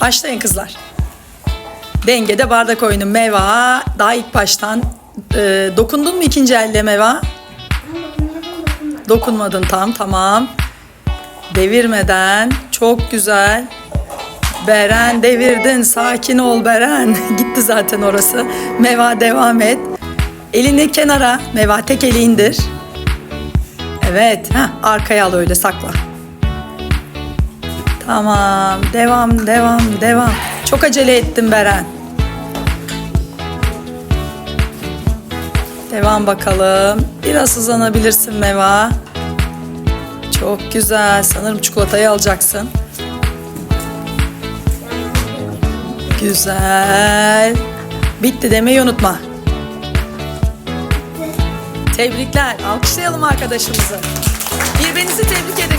Başlayın kızlar. Dengede bardak oyunu Meva. Daha ilk baştan e, dokundun mu ikinci elde Meva? Dokunmadın tam tamam. Devirmeden çok güzel. Beren devirdin. Sakin ol Beren. Gitti zaten orası. Meva devam et. Elini kenara. Meva tek eli indir. Evet. Heh, arkaya al öyle sakla. Tamam. Devam, devam, devam. Çok acele ettin Beren. Devam bakalım. Biraz hızlanabilirsin Meva. Çok güzel. Sanırım çikolatayı alacaksın. Güzel. Bitti demeyi unutma. Tebrikler. Alkışlayalım arkadaşımızı. Birbirinizi tebrik edin.